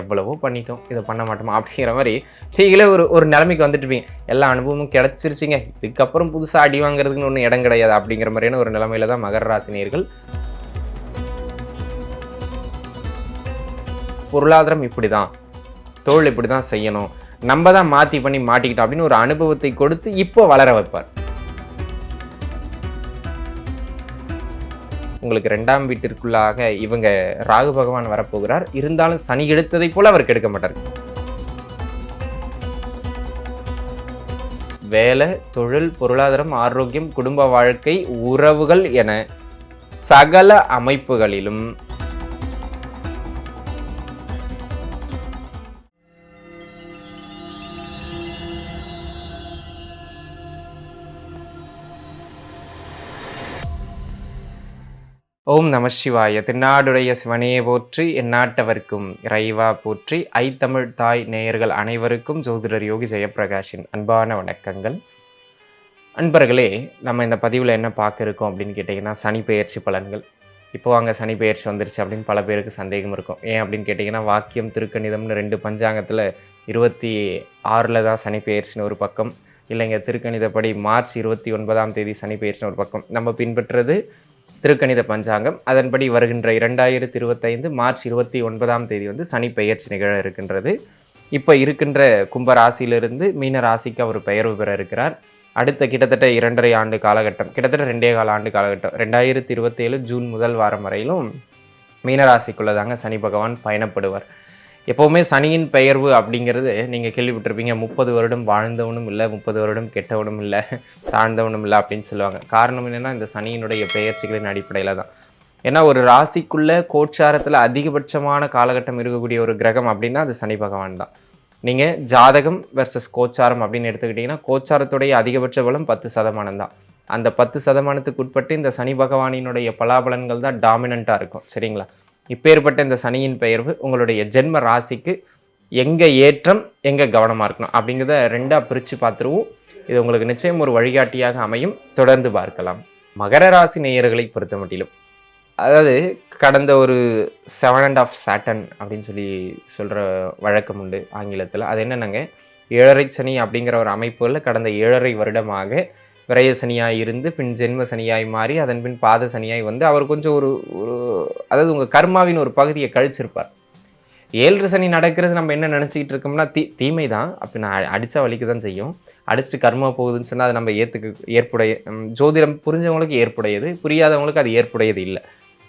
எவ்வளவோ பண்ணிட்டோம் இதை பண்ண மாட்டோமா அப்படிங்கிற மாதிரி நீங்களே ஒரு ஒரு நிலைமைக்கு வந்துட்டுருப்பீங்க. எல்லா அனுபவமும் கிடச்சிருச்சிங்க. இதுக்கப்புறம் புதுசாக அடி வாங்குறதுக்குன்னு ஒன்றும் இடம் கிடையாது அப்படிங்கிற மாதிரியான ஒரு நிலைமையில தான் மகர ராசினியர்கள் பொருளாதாரம் இப்படி தான் தோல் இப்படி தான் செய்யணும். நம்ம தான் மாற்றி பண்ணி மாட்டிக்கிட்டோம் அப்படின்னு ஒரு அனுபவத்தை கொடுத்து இப்போ வளர வைப்பார். உங்களுக்கு ரெண்டாம் வீட்டிற்குள்ளாக இவங்க ராகு பகவான் வரப்போகிறார். இருந்தாலும் சனி எடுத்ததை போல அவர் கெடுக்க மாட்டார். வேலை தொழில் பொருளாதாரம் ஆரோக்கியம் குடும்ப வாழ்க்கை உறவுகள் என சகல அமைப்புகளிலும் ஓம் நம சிவாய. திருநாடுடைய சிவனையே போற்றி எந்நாட்டவர்க்கும் இறைவா போற்றி ஐத்தமிழ் தாய் நேயர்கள் அனைவருக்கும் ஜோதிடர் யோகி ஜெயப்பிரகாஷின் அன்பான வணக்கங்கள். அன்பர்களே நம்ம இந்த பதிவில் என்ன பார்க்க இருக்கோம் அப்படின்னு கேட்டிங்கன்னா சனி பெயர்ச்சி பலன்கள். இப்போ அங்கே சனி பெயர்ச்சி வந்துருச்சு அப்படின்னு பல பேருக்கு சந்தேகம் இருக்கும். ஏன் அப்படின்னு கேட்டிங்கன்னா வாக்கியம் திருக்கணிதம்னு ரெண்டு பஞ்சாங்கத்தில் இருபத்தி ஆறில் தான் சனி பெயர்ச்சின்னு ஒரு பக்கம். இல்லைங்க திருக்கணிதப்படி மார்ச் இருபத்தி ஒன்பதாம் தேதி சனி பெயர்ச்சின்னு ஒரு பக்கம். நம்ம பின்பற்றுறது திருக்கணித பஞ்சாங்கம். அதன்படி வருகின்ற இரண்டாயிரத்தி இருபத்தைந்து மார்ச் இருபத்தி ஒன்பதாம் தேதி வந்து சனி பெயர்ச்சி நிகழ இருக்கின்றது. இப்போ இருக்கின்ற கும்ப ராசியிலிருந்து மீன ராசிக்கு அவர் பெயர்வு பெற இருக்கிறார். அடுத்த கிட்டத்தட்ட இரண்டரை ஆண்டு காலகட்டம் கிட்டத்தட்ட ரெண்டே கால ஆண்டு காலகட்டம் ரெண்டாயிரத்தி இருபத்தேழு ஜூன் முதல் வாரம் வரையிலும் மீனராசிக்குள்ளே தாங்க சனி பகவான் பயணப்படுவார். எப்போவுமே சனியின் பெயர்வு அப்படிங்கிறது நீங்கள் கேள்விப்பட்டிருப்பீங்க. முப்பது வருடம் வாழ்ந்தவனும் இல்லை முப்பது வருடம் கெட்டவனும் இல்லை தாழ்ந்தவனும் இல்லை அப்படின்னு சொல்லுவாங்க. காரணம் என்னென்னா இந்த சனியினுடைய பெயர்ச்சிகளின் அடிப்படையில் தான். ஏன்னா ஒரு ராசிக்குள்ளே கோச்சாரத்தில் அதிகபட்சமான காலகட்டம் இருக்கக்கூடிய ஒரு கிரகம் அப்படின்னா அது சனி பகவான் தான். நீங்கள் ஜாதகம் வெர்சஸ் கோச்சாரம் அப்படின்னு எடுத்துக்கிட்டிங்கன்னா கோச்சாரத்துடைய அதிகபட்ச பலம் பத்து சதமானம் தான். அந்த பத்து சதமானத்துக்கு உட்பட்டு இந்த சனி பகவானினுடைய பலாபலன்கள் தான் டாமினண்ட்டாக இருக்கும். சரிங்களா? இப்பேற்பட்ட இந்த சனியின் பெயர்வு உங்களுடைய ஜென்ம ராசிக்கு எங்கே ஏற்றம் எங்கே கவனமாக இருக்கணும் அப்படிங்கிறத ரெண்டாக பிரித்து பார்த்துருவோம். இது உங்களுக்கு நிச்சயம் ஒரு வழிகாட்டியாக அமையும். தொடர்ந்து பார்க்கலாம். மகர ராசி நேயர்களை பொறுத்த மட்டிலும் அதாவது கடந்த ஒரு செவன் அண்ட் ஆஃப் சாட்டன் அப்படின்னு சொல்லி சொல்கிற வழக்கம் உண்டு ஆங்கிலத்தில். அது என்னென்னங்க? ஏழரை சனி அப்படிங்கிற ஒரு அமைப்புகளில் கடந்த ஏழரை வருடமாக விரய சனியாய் இருந்து பின் ஜென்ம சனியாய் மாறி அதன் பின் பாத சனியாய் வந்து அவர் கொஞ்சம் ஒரு ஒரு அதாவது உங்கள் கர்மாவின் ஒரு பகுதியை கழிச்சிருப்பார். ஏழு சனி நடக்கிறது நம்ம என்ன நினச்சிக்கிட்டு இருக்கோம்னா தீ தீமை தான் அப்போ நான் அடித்தா வலிக்கு தான் செய்யும். அடிச்சுட்டு கர்மா போகுதுன்னு சொன்னால் அது நம்ம ஏற்றுக்கு ஏற்புடைய ஜோதிடம் புரிஞ்சவங்களுக்கு ஏற்புடையது. புரியாதவங்களுக்கு அது ஏற்புடையது இல்லை.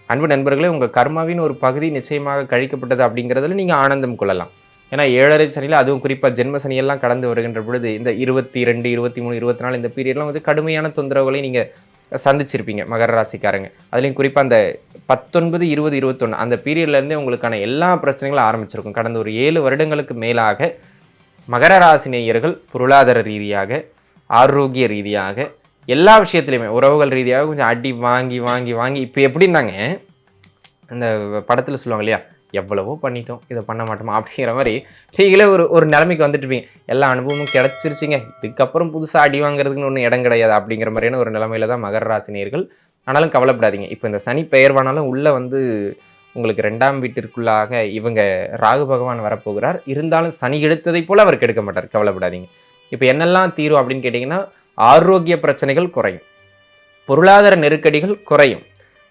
அன்பு நண்பர்களே உங்கள் கர்மாவின் ஒரு பகுதி நிச்சயமாக கழிக்கப்பட்டது அப்படிங்கிறதுல நீங்கள் ஆனந்தம் கொள்ளலாம். ஏன்னா ஏழரை சனியில் அதுவும் குறிப்பாக ஜென்ம சனியெல்லாம் கடந்து வருகின்ற பொழுது இந்த இருபத்தி ரெண்டு இருபத்தி மூணு இருபத்தி நாலு இந்த பீரியட்லாம் வந்து கடுமையான தொந்தரவுகளை நீங்கள் சந்திச்சிருப்பீங்க மகர ராசிக்காரங்க. அதுலேயும் குறிப்பாக அந்த பத்தொன்பது இருபது இருபத்தொன்று அந்த பீரியட்லேருந்தே உங்களுக்கான எல்லா பிரச்சனைகளும் ஆரம்பிச்சிருக்கும். கடந்த ஒரு ஏழு வருடங்களுக்கு மேலாக மகர ராசி நேயர்கள் பொருளாதார ரீதியாக ஆரோக்கிய ரீதியாக எல்லா விஷயத்துலையுமே உறவுகள் ரீதியாக கொஞ்சம் அடி வாங்கி வாங்கி வாங்கி இப்போ எப்படின்னாங்க அந்த படத்தில் சொல்லுவாங்க இல்லையா? எவ்வளவோ பண்ணிட்டோம் இதை பண்ண மாட்டோமா அப்படிங்கிற மாதிரி நீங்களே ஒரு ஒரு நிலைமைக்கு வந்துட்டுருப்பீங்க. எல்லா அனுபவமும் கிடச்சிருச்சிங்க. இதுக்கப்புறம் புதுசாக அடி வாங்குறதுக்குன்னு ஒன்றும் இடம் கிடையாது அப்படிங்கிற மாதிரியான ஒரு நிலைமையில தான் மகர ராசினியர்கள். ஆனாலும் கவலைப்படாதீங்க. இப்போ இந்த சனி பெயர்வானாலும் உள்ளே வந்து உங்களுக்கு ரெண்டாம் வீட்டிற்குள்ளாக இவங்க ராகு பகவான் வரப்போகிறார். இருந்தாலும் சனி எடுத்ததை போல் அவர் கெடுக்க மாட்டார். கவலைப்படாதீங்க. இப்போ என்னெல்லாம் தீரும் அப்படின்னு கேட்டிங்கன்னா ஆரோக்கிய பிரச்சனைகள் குறையும். பொருளாதார நெருக்கடிகள் குறையும்.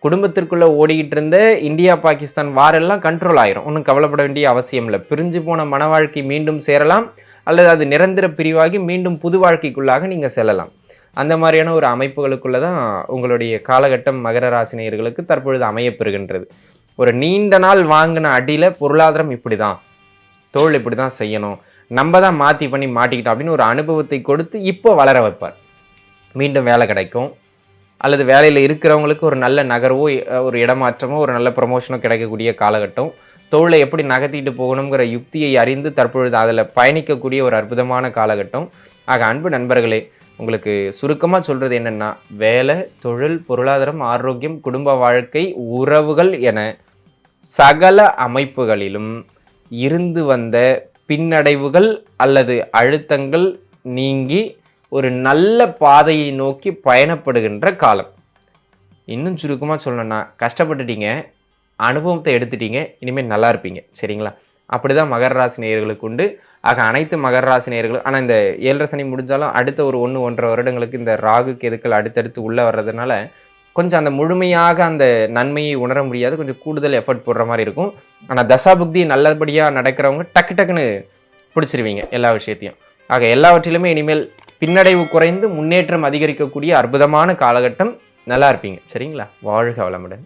குடும்பத்திற்குள்ளே ஓடிக்கிட்டு இருந்த இந்தியா பாகிஸ்தான் வாரெல்லாம் கண்ட்ரோல் ஆயிரும். ஒன்றும் கவலைப்பட வேண்டிய அவசியம் இல்லை. பிரிஞ்சு போன மன வாழ்க்கை மீண்டும் சேரலாம். அல்லது அது நிரந்தர பிரிவாகி மீண்டும் புது வாழ்க்கைக்குள்ளாக நீங்கள் செல்லலாம். அந்த மாதிரியான ஒரு அமைப்புகளுக்குள்ளே தான் உங்களுடைய காலகட்டம் மகர ராசினியர்களுக்கு தற்பொழுது அமையப்பெறுகின்றது ஒரு நீண்ட நாள் வாங்கின அடியில் பொருளாதாரம் இப்படி தான் தோல் இப்படி தான் செய்யணும். நம்ம தான் மாற்றி பண்ணி மாட்டிக்கிட்டோம் அப்படின்னு ஒரு அனுபவத்தை கொடுத்து இப்போ வளர வைப்பார். மீண்டும் வேலை கிடைக்கும். அல்லது வேலையில் இருக்கிறவங்களுக்கு ஒரு நல்ல நகர்வோ ஒரு இடமாற்றமோ ஒரு நல்ல ப்ரொமோஷனோ கிடைக்கக்கூடிய காலகட்டம். தொழிலை எப்படி நகர்த்திட்டு போகணுங்கிற யுக்தியை அறிந்து தற்பொழுது அதில் பயணிக்கக்கூடிய ஒரு அற்புதமான காலகட்டம். ஆக அன்பு நண்பர்களே உங்களுக்கு சுருக்கமாக சொல்கிறது என்னென்னா வேலை தொழில் பொருளாதாரம் ஆரோக்கியம் குடும்ப வாழ்க்கை உறவுகள் என சகல அமைப்புகளிலும் இருந்து வந்த பின்னடைவுகள் அல்லது அழுத்தங்கள் நீங்கி ஒரு நல்ல பாதையை நோக்கி பயணப்படுகின்ற காலம். இன்னும் சுருக்கமாக சொல்லணும்னா கஷ்டப்பட்டுட்டீங்க அனுபவத்தை எடுத்துட்டீங்க இனிமேல் நல்லா இருப்பீங்க. சரிங்களா? அப்படிதான் மகர ராசி நேயர்களுக்கு உண்டு. ஆக அனைத்து மகர ராசி நேயர்களும் ஆனால் இந்த ஏழரை சனி முடிஞ்சாலும் அடுத்த ஒரு ஒன்று ஒன்றரை வருடங்களுக்கு இந்த ராகு கெதுக்கள் அடுத்தடுத்து உள்ளே வர்றதுனால கொஞ்சம் அந்த முழுமையாக அந்த நன்மையை உணர முடியாது. கொஞ்சம் கூடுதல் எஃபர்ட் போடுற மாதிரி இருக்கும். ஆனால் தசாபுக்தி நல்லபடியாக நடக்கிறவங்க டக்கு டக்குன்னு பிடிச்சிருவீங்க எல்லா விஷயத்தையும். ஆக எல்லாவற்றிலுமே இனிமேல் பின்னடைவு குறைந்து முன்னேற்றம் அதிகரிக்கக்கூடிய அற்புதமான காலகட்டம். நல்லா இருப்பீங்க. சரிங்களா? வாழ்க வளமுடன்.